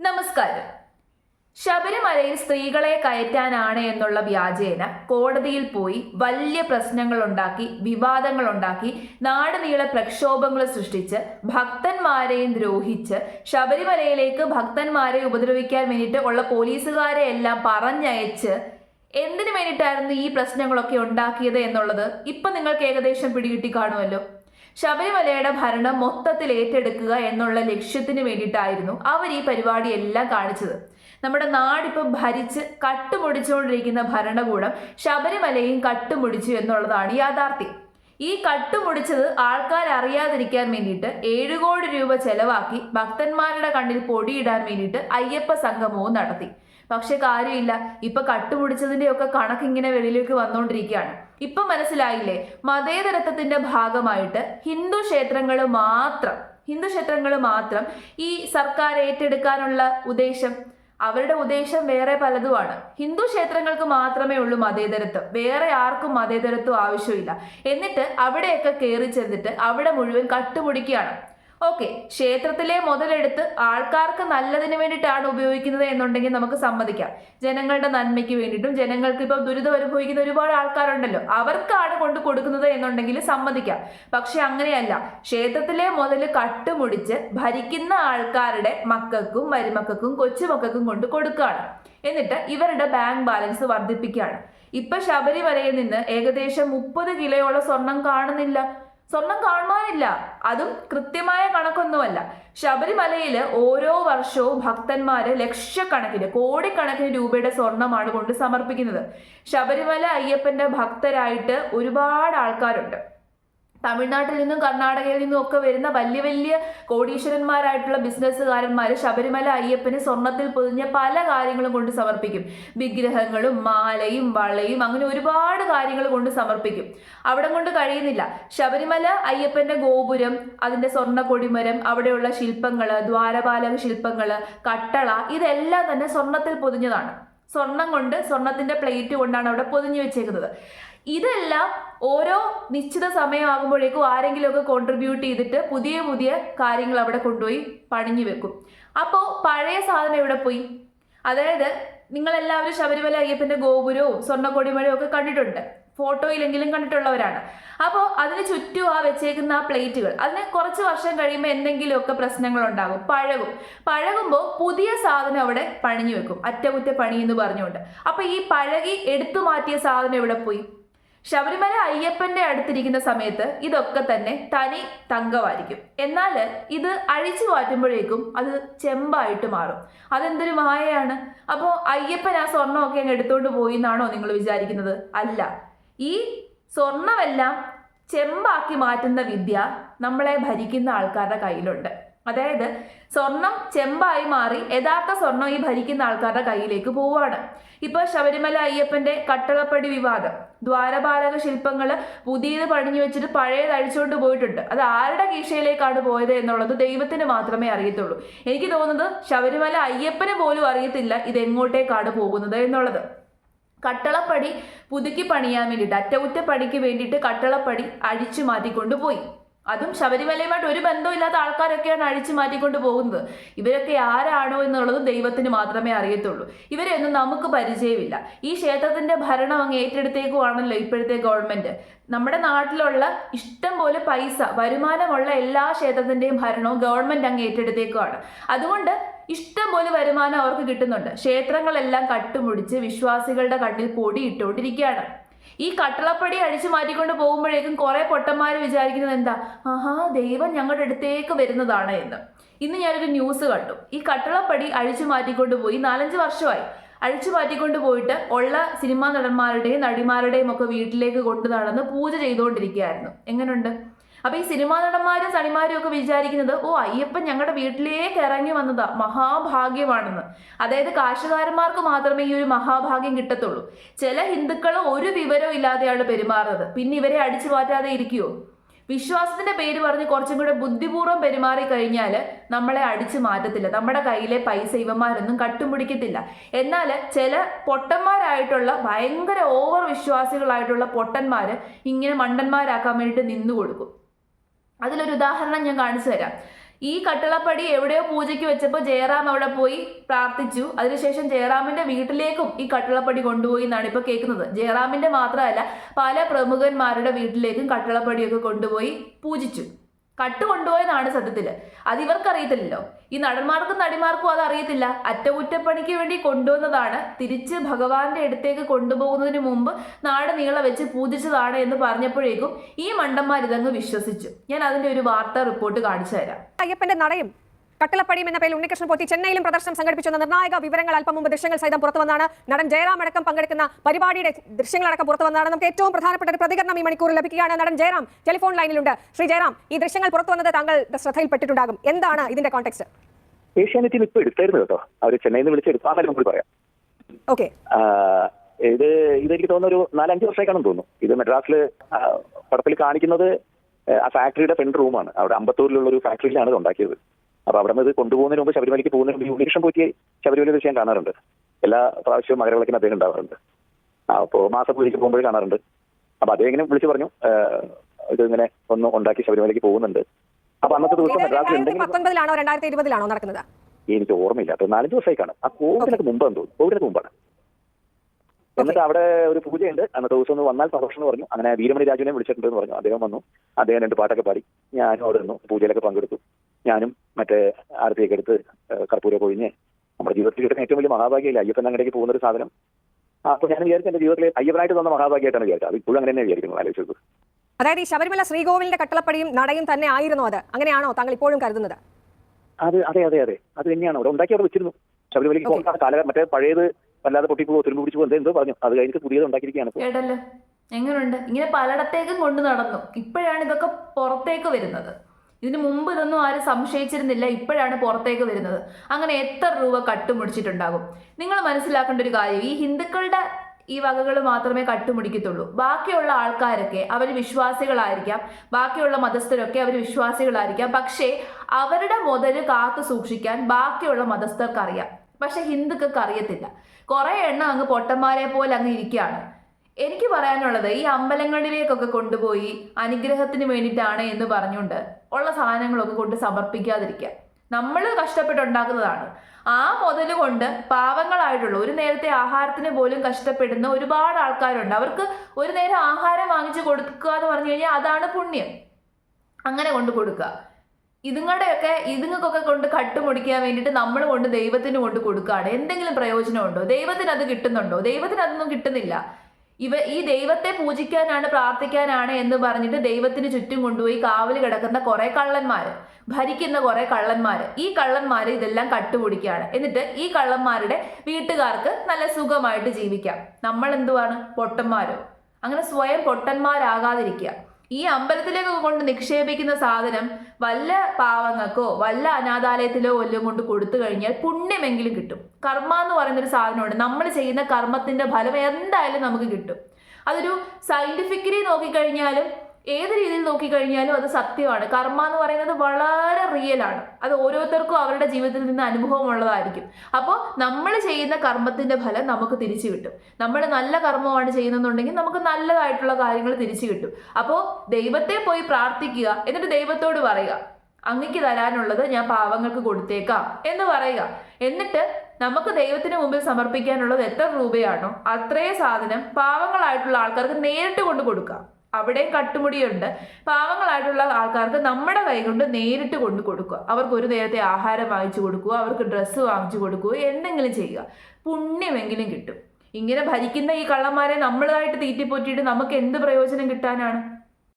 നമസ്കാരം. ശബരിമലയിൽ സ്ത്രീകളെ കയറ്റാനാണ് എന്നുള്ള വ്യാജേന കോടതിയിൽ പോയി വലിയ പ്രശ്നങ്ങൾ ഉണ്ടാക്കി വിവാദങ്ങൾ ഉണ്ടാക്കി നാട് നീളെ പ്രക്ഷോഭങ്ങൾ സൃഷ്ടിച്ച് ഭക്തന്മാരെയും ദ്രോഹിച്ച് ശബരിമലയിലേക്ക് ഭക്തന്മാരെ ഉപദ്രവിക്കാൻ വേണ്ടിയിട്ട് ഉള്ള പോലീസുകാരെ എല്ലാം പറഞ്ഞയച്ച് എന്തിനു വേണ്ടിയിട്ടായിരുന്നു ഈ പ്രശ്നങ്ങളൊക്കെ ഉണ്ടാക്കിയത് എന്നുള്ളത് ഇപ്പൊ നിങ്ങൾക്ക് ഏകദേശം പിടികിട്ടി കാണുമല്ലോ. ശബരിമലയുടെ ഭരണം മൊത്തത്തിൽ ഏറ്റെടുക്കുക എന്നുള്ള ലക്ഷ്യത്തിന് വേണ്ടിയിട്ടായിരുന്നു അവർ ഈ പരിപാടി എല്ലാം കാണിച്ചത്. നമ്മുടെ നാടിപ്പം ഭരിച്ച് കട്ടുമുടിച്ചുകൊണ്ടിരിക്കുന്ന ഭരണകൂടം ശബരിമലയും കട്ടുമുടിച്ചു എന്നുള്ളതാണ് യാഥാർത്ഥ്യം. ഈ കട്ടുമുടിച്ചത് ആൾക്കാർ അറിയാതിരിക്കാൻ വേണ്ടിയിട്ട് ഏഴ് കോടി രൂപ ചെലവാക്കി ഭക്തന്മാരുടെ കണ്ണിൽ പൊടിയിടാൻ വേണ്ടിയിട്ട് അയ്യപ്പ സംഗമവും നടത്തി. പക്ഷെ കാര്യമില്ല. ഇപ്പൊ കണക്ക് ഇങ്ങനെ വെളിയിലേക്ക് വന്നുകൊണ്ടിരിക്കുകയാണ് ഇപ്പൊ മനസ്സിലായില്ലേ? മതേതരത്വത്തിന്റെ ഭാഗമായിട്ട് ഹിന്ദു ക്ഷേത്രങ്ങൾ മാത്രം ഹിന്ദു ക്ഷേത്രങ്ങൾ മാത്രം ഈ സർക്കാർ ഏറ്റെടുക്കാനുള്ള ഉദ്ദേശം അവരുടെ ഉദ്ദേശം വേറെ പലതുമാണ്. ഹിന്ദു ക്ഷേത്രങ്ങൾക്ക് മാത്രമേ ഉള്ളൂ മതേതരത്വം. വേറെ ആർക്കും മതേതരത്വം ആവശ്യമില്ല. എന്നിട്ട് അവിടെയൊക്കെ കയറി ചെന്നിട്ട് അവിടെ മുഴുവൻ കട്ടുമുടിക്കുകയാണ് ഓക്കെ ക്ഷേത്രത്തിലെ മുതലെടുത്ത് ആൾക്കാർക്ക് നല്ലതിന് വേണ്ടിയിട്ടാണ് ഉപയോഗിക്കുന്നത് എന്നുണ്ടെങ്കിൽ നമുക്ക് സമ്മതിക്കാം. ജനങ്ങളുടെ നന്മയ്ക്ക് വേണ്ടിയിട്ടും ജനങ്ങൾക്ക് ഇപ്പം ദുരിതം അനുഭവിക്കുന്ന ഒരുപാട് ആൾക്കാരുണ്ടല്ലോ അവർക്കാണ് കൊണ്ട് കൊടുക്കുന്നത് എന്നുണ്ടെങ്കിൽ സമ്മതിക്കാം. പക്ഷെ അങ്ങനെയല്ല ക്ഷേത്രത്തിലെ മുതൽ കട്ടുമുടിച്ച് ഭരിക്കുന്ന ആൾക്കാരുടെ മക്കൾക്കും മരുമക്കൾക്കും കൊച്ചുമക്കൾക്കും കൊണ്ട് കൊടുക്കുകയാണ്. എന്നിട്ട് ഇവരുടെ ബാങ്ക് ബാലൻസ് വർദ്ധിപ്പിക്കുകയാണ്. ഇപ്പൊ ശബരിമലയിൽ നിന്ന് ഏകദേശം മുപ്പത് കിലോയോളം സ്വർണം കാണുന്നില്ല. സ്വർണം കാണുവാനില്ല അതും കൃത്യമായ കണക്കൊന്നുമല്ല. ശബരിമലയിൽ ഓരോ വർഷവും ഭക്തന്മാര് ലക്ഷക്കണക്കിന് കോടിക്കണക്കിന് രൂപയുടെ സ്വർണമാണ് കൊണ്ട് സമർപ്പിക്കുന്നത്. ശബരിമല അയ്യപ്പന്റെ ഭക്തരായിട്ട് ഒരുപാട് ആൾക്കാരുണ്ട്. തമിഴ്നാട്ടിൽ നിന്നും കർണാടകയിൽ നിന്നും ഒക്കെ വരുന്ന വലിയ വലിയ കോടീശ്വരന്മാരായിട്ടുള്ള ബിസിനസ്സുകാരന്മാർ ശബരിമല അയ്യപ്പന് സ്വർണത്തിൽ പൊതിഞ്ഞ പല കാര്യങ്ങളും കൊണ്ട് സമർപ്പിക്കും. വിഗ്രഹങ്ങളും മാലയും വളയും അങ്ങനെ ഒരുപാട് കാര്യങ്ങൾ കൊണ്ട് സമർപ്പിക്കും. അവിടെ കൊണ്ട് കഴിയുന്നില്ല. ശബരിമല അയ്യപ്പന്റെ ഗോപുരം അതിന്റെ സ്വർണ കൊടിമരം അവിടെയുള്ള ശില്പങ്ങൾ ദ്വാരപാലക ശില്പങ്ങൾ കട്ടള ഇതെല്ലാം തന്നെ സ്വർണത്തിൽ പൊതിഞ്ഞതാണ്. സ്വർണം കൊണ്ട് സ്വർണത്തിന്റെ പ്ലേറ്റ് കൊണ്ടാണ് അവിടെ പൊതിഞ്ഞു വെച്ചേക്കുന്നത്. ഇതെല്ലാം ഓരോ നിശ്ചിത സമയമാകുമ്പോഴേക്കും ആരെങ്കിലുമൊക്കെ കോൺട്രിബ്യൂട്ട് ചെയ്തിട്ട് പുതിയ പുതിയ കാര്യങ്ങൾ അവിടെ കൊണ്ടുപോയി പണിഞ്ഞു വെക്കും. അപ്പോൾ പഴയ സാധനം എവിടെ പോയി? അതായത് നിങ്ങളെല്ലാവരും ശബരിമല അയ്യപ്പന്റെ ഗോപുരവും സ്വർണക്കൊടിമഴയും ഒക്കെ കണ്ടിട്ടുണ്ട്. ഫോട്ടോയിലെങ്കിലും കണ്ടിട്ടുള്ളവരാണ്. അപ്പോൾ അതിന് ചുറ്റും ആ വെച്ചേക്കുന്ന ആ പ്ലേറ്റുകൾ അതിന് കുറച്ച് വർഷം കഴിയുമ്പോൾ എന്തെങ്കിലുമൊക്കെ പ്രശ്നങ്ങൾ ഉണ്ടാകും പഴകും. പഴകുമ്പോൾ പുതിയ സാധനം അവിടെ പണിഞ്ഞു വെക്കും. അറ്റകുറ്റ പണി എന്ന് പറഞ്ഞുകൊണ്ട്. അപ്പോൾ ഈ പഴകി എടുത്തു മാറ്റിയ സാധനം എവിടെ പോയി? ശബരിമല അയ്യപ്പന്റെ അടുത്തിരിക്കുന്ന സമയത്ത് ഇതൊക്കെ തന്നെ തനി തങ്കമായിരിക്കും. എന്നാൽ ഇത് അഴിച്ചു മാറ്റുമ്പോഴേക്കും അത് ചെമ്പായിട്ട് മാറും. അതെന്തൊരു മായയാണ്? അപ്പോൾ അയ്യപ്പൻ ആ സ്വർണമൊക്കെ അങ്ങ് എടുത്തോണ്ട് പോയി എന്നാണോ നിങ്ങൾ വിചാരിക്കുന്നത്? അല്ല. ഈ സ്വർണമെല്ലാം ചെമ്പാക്കി മാറ്റുന്ന വിദ്യ നമ്മളെ ഭരിക്കുന്ന ആൾക്കാരുടെ കയ്യിലുണ്ട്. അതായത് സ്വർണം ചെമ്പായി മാറി യഥാർത്ഥ സ്വർണം ഈ ഭരിക്കുന്ന ആൾക്കാരുടെ കയ്യിലേക്ക് പോവാണ്. ഇപ്പൊ ശബരിമല അയ്യപ്പന്റെ കട്ടളപ്പടി വിവാദം. ദ്വാരപാലക ശില്പങ്ങൾ പുതിയത് പണിഞ്ഞു വെച്ചിട്ട് പഴയത് അഴിച്ചുകൊണ്ട് പോയിട്ടുണ്ട്. അത് ആരുടെ കീശയിലേക്കാണ് പോയത് എന്നുള്ളത് ദൈവത്തിന് മാത്രമേ അറിയത്തുള്ളൂ. എനിക്ക് തോന്നുന്നത് ശബരിമല അയ്യപ്പന് പോലും അറിയത്തില്ല ഇത് എങ്ങോട്ടേക്കാണ് പോകുന്നത് എന്നുള്ളത്. കട്ടളപ്പടി പുതുക്കി പണിയാൻ വേണ്ടിയിട്ട് അറ്റകുറ്റപ്പണിക്ക് വേണ്ടിയിട്ട് കട്ടളപ്പടി അഴിച്ചു മാറ്റിക്കൊണ്ട് പോയി. അതും ശബരിമലയുമായിട്ട് ഒരു ബന്ധമില്ലാത്ത ആൾക്കാരൊക്കെയാണ് അഴിച്ചു മാറ്റിക്കൊണ്ട് പോകുന്നത്. ഇവരൊക്കെ ആരാണോ എന്നുള്ളത് ദൈവത്തിന് മാത്രമേ അറിയത്തുള്ളൂ. ഇവരെയൊന്നും നമുക്ക് പരിചയമില്ല. ഈ ക്ഷേത്രത്തിന്റെ ഭരണം അങ്ങ് ഏറ്റെടുത്തേക്കുവാണല്ലോ ഇപ്പോഴത്തെ ഗവൺമെന്റ്. നമ്മുടെ നാട്ടിലുള്ള ഇഷ്ടം പോലെ പൈസ വരുമാനമുള്ള എല്ലാ ക്ഷേത്രത്തിന്റെയും ഭരണവും ഗവൺമെന്റ് അങ്ങ് ഏറ്റെടുത്തേക്കുവാണ്. അതുകൊണ്ട് ഇഷ്ടം പോലെ വരുമാനം അവർക്ക് കിട്ടുന്നുണ്ട്. ക്ഷേത്രങ്ങളെല്ലാം കട്ടുമുടിച്ച് വിശ്വാസികളുടെ കണ്ണിൽ പൊടി ഇട്ടുകൊണ്ടിരിക്കുകയാണ് ഈ കട്ടളപ്പടി അടിച്ചു മാറ്റിക്കൊണ്ട് പോകുമ്പോഴേക്കും കുറെ പൊട്ടന്മാർ വിചാരിക്കുന്നത് എന്താ? ആഹാ ദൈവം ഞങ്ങളുടെ അടുത്തേക്ക് വരുന്നതാണ് എന്ന്. ഇന്ന് ഞാനൊരു ന്യൂസ് കണ്ടു. ഈ കട്ടളപ്പടി അഴിച്ചു മാറ്റിക്കൊണ്ട് പോയി നാലഞ്ച് വർഷമായി. അഴിച്ചു മാറ്റിക്കൊണ്ട് പോയിട്ട് ഉള്ള സിനിമാ നടന്മാരുടെയും നടിമാരുടെയും ഒക്കെ വീട്ടിലേക്ക് കൊണ്ടു നടന്ന് പൂജ ചെയ്തുകൊണ്ടിരിക്കുകയായിരുന്നു. എങ്ങനെയുണ്ട് അപ്പൊ ഈ സിനിമാ നടന്മാരും സണിമാരും ഒക്കെ വിചാരിക്കുന്നത് ഓ അയ്യപ്പൻ ഞങ്ങളുടെ വീട്ടിലേക്ക് ഇറങ്ങി വന്നതാ മഹാഭാഗ്യമാണെന്ന്. അതായത് കാശുകാരന്മാർക്ക് മാത്രമേ ഈ ഒരു മഹാഭാഗ്യം കിട്ടത്തുള്ളൂ. ചില ഹിന്ദുക്കൾ ഒരു വിവരവും ഇല്ലാതെയാണ് പെരുമാറുന്നത്. പിന്നെ ഇവരെ അടിച്ചു മാറ്റാതെ ഇരിക്കുവോ? വിശ്വാസത്തിന്റെ പേര് പറഞ്ഞ് കുറച്ചും കൂടെ ബുദ്ധിപൂർവം പെരുമാറി കഴിഞ്ഞാൽ നമ്മളെ അടിച്ചു മാറ്റത്തില്ല. നമ്മുടെ കയ്യിലെ പൈസ ഇവന്മാരൊന്നും കട്ടുപിടിക്കത്തില്ല എന്നാൽ ചില പൊട്ടന്മാരായിട്ടുള്ള ഭയങ്കര ഓവർ വിശ്വാസികളായിട്ടുള്ള പൊട്ടന്മാർ ഇങ്ങനെ മണ്ടന്മാരാക്കാൻ വേണ്ടിയിട്ട് നിന്നു കൊടുക്കും. അതിലൊരു ഉദാഹരണം ഞാൻ കാണിച്ചു തരാം. ഈ കട്ടിളപ്പടി എവിടെയോ പൂജയ്ക്ക് വെച്ചപ്പോൾ ജയറാം അവിടെ പോയി പ്രാർത്ഥിച്ചു. അതിനുശേഷം ജയറാമിന്റെ വീട്ടിലേക്കും ഈ കട്ടിളപ്പടി കൊണ്ടുപോയി എന്നാണ് ഇപ്പൊ കേൾക്കുന്നത്. ജയറാമിന്റെ മാത്രമല്ല പല പ്രമുഖന്മാരുടെ വീട്ടിലേക്കും കട്ടിളപ്പടിയൊക്കെ കൊണ്ടുപോയി പൂജിച്ചു. കട്ട് കൊണ്ടുപോയതാണ് സത്യത്തിൽ അത് ഇവർക്കറിയത്തില്ലല്ലോ. ഈ നടന്മാർക്കും നടിമാർക്കും അത് അറിയത്തില്ല. അറ്റകുറ്റപ്പണിക്ക് വേണ്ടി കൊണ്ടുവന്നതാണ്. തിരിച്ച് ഭഗവാന്റെ അടുത്തേക്ക് കൊണ്ടുപോകുന്നതിന് മുമ്പ് നാട് നീള വെച്ച് പൂജിച്ചതാണ് എന്ന് പറഞ്ഞപ്പോഴേക്കും ഈ മണ്ടന്മാർ ഇതങ്ങ് വിശ്വസിച്ചു. ഞാൻ അതിന്റെ ഒരു വാർത്താ റിപ്പോർട്ട് കാണിച്ചു തരാം. അയ്യപ്പന്റെ നടയും കട്ടിളപ്പടിയും എന്ന പേരിൽ ഉണ്ണികൃഷ്ണൻ പോറ്റി ചെന്നൈയിലും പ്രദർശനം സംഘടിപ്പിച്ചെന്ന നിർണായക വിവരങ്ങൾ അല്പം മുമ്പ് ദൃശ്യങ്ങൾ സഹിതം പുറത്തു വന്നാണ് നടൻ ജയറാം അടക്കം പങ്കെടുക്കുന്ന പരിപാടിയുടെ ദൃശ്യങ്ങളടക്കം പുറത്തു വന്നതാണ് നമുക്ക് ഏറ്റവും പ്രധാനപ്പെട്ട ഒരു പ്രതികരണം ഈ മണിക്കൂറിൽ ലഭിക്കുകയാണ്. നടൻ ജയറാം ടെലിഫോൺ ലൈനിലുണ്ട്. ശ്രീ ജയറാം ഈ ദൃശ്യങ്ങൾ പുറത്തു വന്നത് താങ്കൾ ശ്രദ്ധയിൽപ്പെട്ടിട്ടുണ്ടാകും. എന്താണ് ഇതിന്റെ കോൺടെക്സ്റ്റ് ഏഷ്യാനെറ്റിൽ ഇപ്പൊ എടുത്തായിരുന്നു കേട്ടോ. അവർ ചെന്നൈയിൽ നിന്ന് വിളിച്ചെടുത്തു ആ കാര്യം കൂടി പറയാം. ഓക്കെ. ഇത് ഇതെനിക്ക് തോന്നുന്നു ഒരു നാലഞ്ച് വർഷമായിക്കാണെന്ന് തോന്നുന്നു. ഇത് മദ്രാസിൽ പടത്തിൽ കാണിക്കുന്നത് ആ ഫാക്ടറിയുടെ ഫ്രണ്ട് റൂമാണ് അവിടെ അമ്പത്തൂരിലുള്ള ഒരു ഫാക്ടറിയിലാണ് ഇത് ഉണ്ടാക്കിയത്. അപ്പൊ അവിടെ നിന്ന് ഇത് കൊണ്ടുപോകുന്നതിന് മുമ്പ് ശബരിമലയ്ക്ക് പോകുന്നതിന് മുമ്പ് ഉണ്ണികൃഷ്ണൻ പോറ്റി ശബരിമല ഞാൻ കാണാറുണ്ട്. എല്ലാ പ്രാവശ്യവും മകരവിളക്കിന് അദ്ദേഹം ഉണ്ടാവാറുണ്ട്. അപ്പോൾ മാസപ്പൂജയ്ക്ക് പോകുമ്പോഴേ കാണാറുണ്ട്. അപ്പൊ അദ്ദേഹം ഇങ്ങനെ വിളിച്ചു പറഞ്ഞു ഇത് ഇങ്ങനെ ഒന്ന് ഉണ്ടാക്കി ശബരിമലയ്ക്ക് പോകുന്നുണ്ട്. അപ്പൊ അന്നത്തെ ദിവസം മദ്രാസിൽ ഉണ്ടെങ്കിൽ നടക്കുന്നത്? എനിക്ക് ഓർമ്മയില്ല. അത് നാലഞ്ച് ദിവസമായി കാണും ആ കോവിഡിനൊക്കെ മുമ്പ് തോന്നുന്നു കോവിഡിനൊക്കെ മുമ്പാണ്. എന്നിട്ട് അവിടെ ഒരു പൂജയുണ്ട്. അന്നത്തെ ദിവസം ഒന്ന് വന്നാൽ സന്തോഷം എന്ന് പറഞ്ഞു. അങ്ങനെ വീരമണി രാജുവിനെ വിളിച്ചിട്ടുണ്ടെന്ന് പറഞ്ഞു. അദ്ദേഹം വന്നു. അദ്ദേഹം രണ്ട് പാട്ടൊക്കെ പാടി. ഞാനും അവിടെ നിന്നു. പൂജയിലൊക്കെ പങ്കെടുത്തു. ഞാനും മറ്റേ ആരത്തിയൊക്കെ എടുത്ത് കർപ്പൂരം കർപ്പൂരമൊക്കെ ഒഴിഞ്ഞ് നമ്മുടെ ജീവിതത്തിൽ കിട്ടുന്ന ഏറ്റവും വലിയ മഹാഭാഗ്യമില്ല അയ്യപ്പൻ അങ്ങടേക്ക് പോകുന്ന ഒരു സാധനം? ആ, അപ്പൊ ഞാൻ വിചാരിച്ചു എന്റെ ജീവിതത്തിലെ അയ്യപ്പനായിട്ട് തന്ന മഹാഭാഗ്യമായിട്ടാണ് വിചാരിച്ചത്. അത് ഇപ്പോഴും അങ്ങനെ തന്നെ വിചാരിക്കുന്നു ആലോചിച്ചത് അതായത് ഈ ശബരിമല ശ്രീകോവിലിന്റെ കട്ടളപ്പടിയും നടയും തന്നെ ആയിരുന്നു അത്. അങ്ങനെയാണോ താങ്കൾ ഇപ്പോഴും കരുതുന്നത്? അത് അതെ അതെ അതെ. അത് തന്നെയാണ്. അവിടെ ഉണ്ടാക്കി അവിടെ വെച്ചിരുന്നു. ശബരിമലയ്ക്ക്. പോകുന്ന കാല മറ്റേ പഴയത് വല്ലാതെ പൊട്ടിപ്പോവോ തുരുമ്പ് പിടിച്ചു പോകുന്നത് എന്തോ പറഞ്ഞു. അത് കഴിഞ്ഞിട്ട് പുതിയത് ഉണ്ടാക്കിയിരിക്കുകയാണ്. കേട്ടല്ലോ. എങ്ങനെയുണ്ട് ഇങ്ങനെ പലയിടത്തേക്കും കൊണ്ടു നടന്നു. ഇപ്പോഴാണ് ഇതൊക്കെ പുറത്തേക്ക് വരുന്നത്. ഇതിനു മുമ്പ് ഇതൊന്നും ആരും സംശയിച്ചിരുന്നില്ല. ഇപ്പോഴാണ് പുറത്തേക്ക് വരുന്നത്. അങ്ങനെ എത്ര രൂപ കട്ടുമുടിച്ചിട്ടുണ്ടാകും? നിങ്ങൾ മനസ്സിലാക്കേണ്ട ഒരു കാര്യം ഈ ഹിന്ദുക്കളുടെ ഈ വകകൾ മാത്രമേ കട്ടുമുടിക്കത്തുള്ളൂ. ബാക്കിയുള്ള ആൾക്കാരൊക്കെ അവർ വിശ്വാസികളായിരിക്കാം. ബാക്കിയുള്ള മതസ്ഥരൊക്കെ അവർ വിശ്വാസികളായിരിക്കാം. പക്ഷേ അവരുടെ മുതൽ കാത്തു സൂക്ഷിക്കാൻ ബാക്കിയുള്ള മതസ്ഥർക്ക് അറിയാം പക്ഷെ ഹിന്ദുക്കൾക്ക് അറിയത്തില്ല കുറെ എണ്ണം അങ്ങ് പൊട്ടന്മാരെ പോലെ അങ്ങ് ഇരിക്കുകയാണ്. എനിക്ക് പറയാനുള്ളത് ഈ അമ്പലങ്ങളിലേക്കൊക്കെ കൊണ്ടുപോയി അനുഗ്രഹത്തിന് വേണ്ടിയിട്ടാണ് എന്ന് പറഞ്ഞുകൊണ്ട് ഉള്ള സാധനങ്ങളൊക്കെ കൊണ്ട് സമർപ്പിക്കാതിരിക്കുക. നമ്മൾ കഷ്ടപ്പെട്ടുണ്ടാക്കുന്നതാണ്. ആ മുതൽ കൊണ്ട് പാവങ്ങളായിട്ടുള്ള ഒരു നേരത്തെ ആഹാരത്തിന് പോലും കഷ്ടപ്പെടുന്ന ഒരുപാട് ആൾക്കാരുണ്ട്. അവർക്ക് ഒരു നേരം ആഹാരം വാങ്ങിച്ചു കൊടുക്കുക എന്ന് പറഞ്ഞു കഴിഞ്ഞാൽ അതാണ് പുണ്യം. അങ്ങനെ കൊണ്ട് കൊടുക്കുക. ഇതുങ്ങളുടെയൊക്കെ ഇതുങ്ങൾക്കൊക്കെ കൊണ്ട് കട്ടുമുടിക്കാൻ വേണ്ടിയിട്ട് നമ്മൾ കൊണ്ട് ദൈവത്തിന് കൊണ്ട് കൊടുക്കുകയാണ്. എന്തെങ്കിലും പ്രയോജനമുണ്ടോ? ദൈവത്തിന് അത് കിട്ടുന്നുണ്ടോ? ദൈവത്തിന് അതൊന്നും കിട്ടുന്നില്ല. ഇവ ഈ ദൈവത്തെ പൂജിക്കാനാണ് പ്രാർത്ഥിക്കാനാണ് എന്ന് പറഞ്ഞിട്ട് ദൈവത്തിന് ചുറ്റും കൊണ്ടുപോയി കാവൽ കിടക്കുന്ന കുറെ കള്ളന്മാര് ഭരിക്കുന്ന കുറെ കള്ളന്മാര്. ഈ കള്ളന്മാര് ഇതെല്ലാം കട്ടുപിടിക്കുകയാണ്. എന്നിട്ട് ഈ കള്ളന്മാരുടെ വീട്ടുകാർക്ക് നല്ല സുഖമായിട്ട് ജീവിക്കാം. നമ്മൾ എന്തുവാണ്? പൊട്ടന്മാരോ? അങ്ങനെ സ്വയം പൊട്ടന്മാരാകാതിരിക്കുക. ഈ അമ്പലത്തിലേക്ക് കൊണ്ട് നിക്ഷേപിക്കുന്ന സാധനം വല്ല പാവങ്ങൾക്കോ വല്ല അനാഥാലയത്തിലോ വല്ലതും കൊണ്ട് കൊടുത്തു കഴിഞ്ഞാൽ പുണ്യമെങ്കിലും കിട്ടും. കർമ്മ എന്ന് പറയുന്നൊരു സാധനമുണ്ട്. നമ്മൾ ചെയ്യുന്ന കർമ്മത്തിന്റെ ഫലം എന്തായാലും നമുക്ക് കിട്ടും. അതൊരു സയന്റിഫിക്കലി നോക്കിക്കഴിഞ്ഞാലും ഏത് രീതിയിൽ നോക്കിക്കഴിഞ്ഞാലും അത് സത്യമാണ്. കർമ്മ എന്ന് പറയുന്നത് വളരെ റിയൽ ആണ്. അത് ഓരോരുത്തർക്കും അവരുടെ ജീവിതത്തിൽ നിന്ന് അനുഭവം ഉള്ളതായിരിക്കും അപ്പോൾ നമ്മൾ ചെയ്യുന്ന കർമ്മത്തിന്റെ ഫലം നമുക്ക് തിരിച്ചു കിട്ടും. നമ്മൾ നല്ല കർമ്മമാണ് ചെയ്യുന്നതെന്നുണ്ടെങ്കിൽ നമുക്ക് നല്ലതായിട്ടുള്ള കാര്യങ്ങൾ തിരിച്ചു കിട്ടും. അപ്പോൾ ദൈവത്തെ പോയി പ്രാർത്ഥിക്കുക എന്നിട്ട് ദൈവത്തോട് പറയുക അങ്ങക്ക് തരാനുള്ളത് ഞാൻ പാവങ്ങൾക്ക് കൊടുത്തേക്കാം എന്ന് പറയുക. എന്നിട്ട് നമുക്ക് ദൈവത്തിന് മുമ്പിൽ സമർപ്പിക്കാനുള്ളത് എത്ര രൂപയാണോ അത്രയും സാധനം പാവങ്ങളായിട്ടുള്ള ആൾക്കാർക്ക് നേരിട്ട് കൊണ്ട് കൊടുക്കാം അവിടെയും കട്ടുമുടിയുണ്ട്. പാവങ്ങളായിട്ടുള്ള ആൾക്കാർക്ക് നമ്മുടെ കൈ കൊണ്ട് നേരിട്ട് കൊണ്ട് കൊടുക്കുക. അവർക്ക് ഒരു നേരത്തെ ആഹാരം വാങ്ങിച്ചു കൊടുക്കുക അവർക്ക് ഡ്രസ്സ് വാങ്ങിച്ചു കൊടുക്കുക എന്തെങ്കിലും ചെയ്യുക. പുണ്യമെങ്കിലും കിട്ടും. ഇങ്ങനെ ഭരിക്കുന്ന ഈ കള്ളന്മാരെ നമ്മളായിട്ട് തീറ്റിപ്പൊറ്റിയിട്ട് നമുക്ക് എന്ത് പ്രയോജനം കിട്ടാനാണ്?